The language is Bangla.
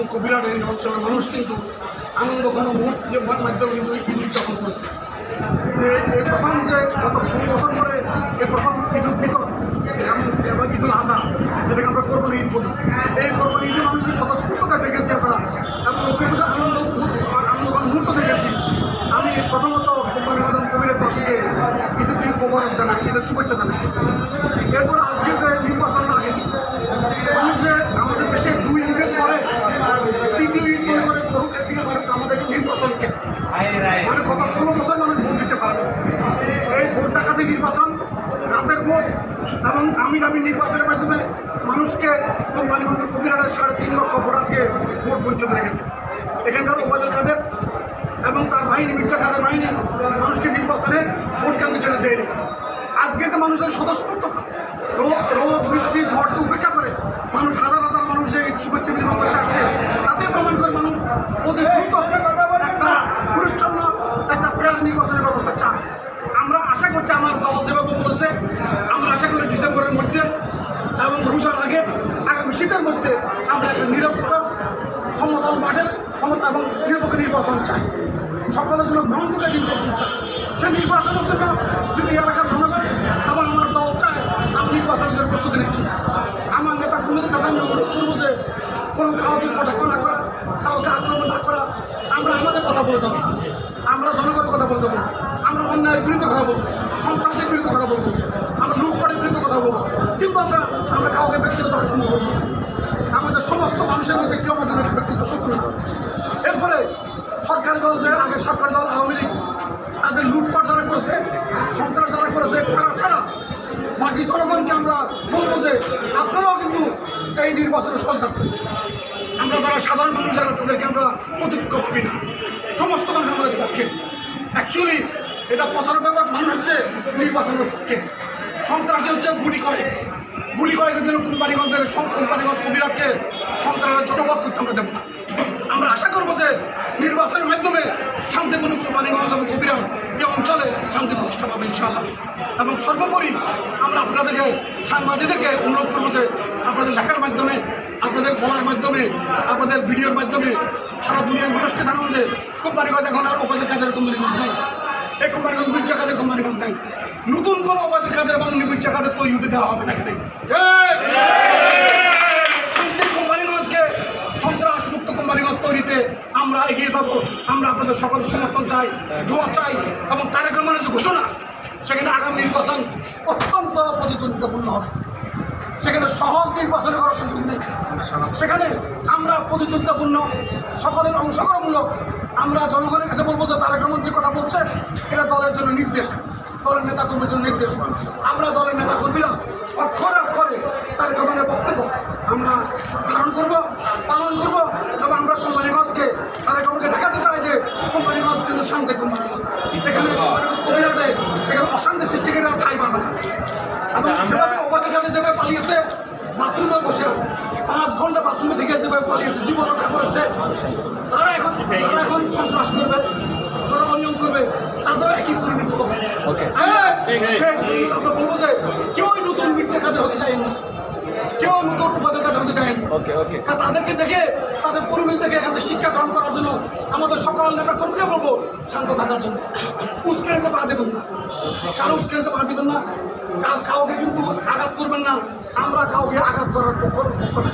এবং কবিরাটের এই অঞ্চলের মানুষ কিন্তু আনন্দ ঘন মুহূর্তে মাধ্যমে কিন্তু ঈদ উদযাপন করেছে। যে এই প্রথম যে গত ষোলো বছর পরে এই প্রথম ঈদ উল ফিতর এবং ঈদ উল আজহা, যেটাকে আমরা কোরবানি ঈদ বলি, এই কোরবানি ঈদে মানুষের স্বতঃস্ফূর্ততা দেখেছি আমরা এবং ওকে মধ্যে আনন্দ আনন্দঘন মুহূর্ত দেখেছি। আমি প্রথমত কোম্পানি বাজার কবিরের পাশে ঈদ ঈদ মোবারক জানাই, ঈদের শুভেচ্ছা জানাই। এরপর আজকে যে নির্বাচন আগে মানুষ যে আমাদের দেশে দুই ঈদের পরে তৃতীয় ঈদ মনে করে করুক এদিকে মানে আমাদের নির্বাচনকে মানে গত ষোলো বছর মানুষ ভোট দিতে পারে না। এই ভোট ডাকাতি নির্বাচন, রাতের ভোট এবং আমি দাবি নির্বাচনের মাধ্যমে মানুষকে কোম্পানিগঞ্জ কবিরাটের সাড়ে তিন লক্ষ ভোটারকে ভোট বঞ্চিত রেখেছে। এখানকার ওবায়দুল কাদের এবং তার বাহিনী, মির্জা কাদের বাহিনী মানুষকে নির্বাচনে ভোট কেন্দ্রে যেতে দেয়নি। আজকে যে মানুষের স্বতঃস্ফূর্ততা রোদ বৃষ্টি ঝড়কে উপেক্ষা করে মানুষ হাজার হাজার মানুষের এই শুভেচ্ছা বিনিময় করতে আসছে তাতে প্রমাণ করে মানুষ অতি দ্রুত একটা পরিচ্ছন্ন একটা ফেয়ার নির্বাচনের ব্যবস্থা চায় আমরা আশা করছি আমার দল যেভাবে বলেছে, আমরা আশা করি ডিসেম্বরের মধ্যে এবং রোজার আগে, আগামী শীতের মধ্যে আমরা একটা নিরপেক্ষ, সমতল মাঠের ক্ষমতা এবং নিরপেক্ষ নির্বাচন চাই। সকলের জন্য গ্রহণযোগ্য নির্বাচন চাই। সেই নির্বাচনের জন্য যদি এলাকার জনগণ এবং আমার দল চায়, আমি নির্বাচনের জন্য প্রস্তুতি নিচ্ছি। আমার নেতা কর্মীদের কাছে আমি অনুরোধ করব যে, কোনো কাউকে কটাক্ষ না করা, কাউকে আক্রমণ না করা, আমরা আমাদের কথা বলে যাব। আমরা জনগণের কথা বলতে যাব আমরা অন্যায়ের বিরুদ্ধে কথা বলব। সন্ত্রাসের বিরুদ্ধে কথা বলব। আমরা লুটপাটের বিরুদ্ধে কথা বলব। কিন্তু আমরা আমরা কাউকে ব্যক্তিগত আক্রমণ করব আমাদের সমস্ত মানুষের মধ্যে কেউ আমাদের ব্যক্তিগত শত্রু না। এরপরে সরকারি দল যে, আগে সরকারি দল, আওয়ামী লীগ, তাদের লুটপাট যারা করেছে, সন্ত্রাস যারা করেছে, তারা ছাড়া বাকি জনগণকে আমরা বলব যে, আপনারাও কিন্তু এই নির্বাচনে সহযোগিতা করুন। আমরা যারা সাধারণ মানুষ, যারা তাদেরকে আমরা প্রতিপক্ষ ভাবি না। সমস্ত পক্ষে। অ্যাকচুয়ালি এটা প্রচারের ব্যাপার মানুষ হচ্ছে নির্বাচনের পক্ষে। সন্ত্রাসী হচ্ছে গুলি করে। গুলি করে জন্য কোম্পানিগঞ্জের কোম্পানিগঞ্জ কবিরাটকে সন্ত্রাসের জনপদ করতে আমরা দেবো না আমরা আশা করব যে নির্বাচনের মাধ্যমে শান্তিপূর্ণ কোম্পানিগঞ্জ এবং কবিরাট এই অঞ্চলে প্রতিষ্ঠা পাবে ইনশাআল্লাহ। এবং সর্বোপরি আমরা আপনাদেরকে, সাংবাদিকদেরকে অনুরোধ করব যে আপনাদের লেখার মাধ্যমে, আপনাদের বলার মাধ্যমে, আপনাদের ভিডিওর মাধ্যমে সারা দুনিয়ার মানুষকে জানানো যে কোম্পানিগঞ্জ এখন আর ওপাদের কাদের কোম্পানিগঞ্জ নেই। এই কোম্পানিগঞ্জ মির্জা কাদের কোম্পানিগঞ্জ নেই। নতুন কোনো ওপাদের কাদের এবং মির্জা কাদের তৈরি দেওয়া হবে না এখানে শান্তি কোম্পানিগঞ্জকে সন্ত্রাস মুক্ত কোম্পানিগঞ্জ তৈরিতে আমরা এগিয়ে যাব। আমরা আপনাদের সকল সমর্থন চাই, দোয়া চাই এবং তারেক রহমানের যে ঘোষণা, সেখানে আগামী নির্বাচন অত্যন্ত প্রতিদ্বন্দ্বিতাপূর্ণ হবে। সেখানে সহজ নির্বাচন করার সুযোগ নেই। সেখানে আমরা প্রতিদ্বন্দ্বিতাপূর্ণ, সকলের অংশগ্রহণমূলক, আমরা জনগণের কাছে বলব যে তারেক রহমান যে কথা বলছে, এটা দলের জন্য নির্দেশ। দলের নেতা কর্মীর জন্য নির্দেশ। আমরা দলের নেতা কর্মীরা অক্ষরে অক্ষরে তারেক রহমানের বক্তব্য আমরা ধারণ করব, পালন করব এবং আমরা কোম্পানিগঞ্জকে তারেক রহমানকে দেখাতে চাই যে কোম্পানিগঞ্জ কিন্তু শান্তি কোম্পানিগঞ্জ এখানে কোম্পানিগঞ্জ এখানে অশান্তি সৃষ্টিকারী আর ঠাই পাবে না এবং যেভাবে অবাধিকারে যেভাবে পালিয়েছে বাথরুমে বসে পাঁচ ঘণ্টা বাথরুমে থেকে যেভাবে পালিয়েছে জীবন রক্ষা করেছে তারা এখন তারা এখন সন্ত্রাস করবে তারা অনিয়ম করবে তাদেরও একই পরিণত হবে। হ্যাঁ, সেই আমরা বলব যে কেউই নতুন মিথ্যা কাদের হতে চায় না। কেউ নতুন উপাদের কাদের হতে চায় না ওকে ওকে আর তাদেরকে দেখে তাদের পরিবেশ দেখে এখান থেকে শিক্ষা গ্রহণ করার জন্য আমাদের সকল নেতা কর্মীকে বলব শান্ত থাকার জন্য। উস্কে নিতে পা দেবেন না। কারও উস্কে নিতে পা দেবেন না। কাউ- কাউকে কিন্তু আঘাত করবেন না। আমরা কাউকে আঘাত করার পক্ষ পক্ষ না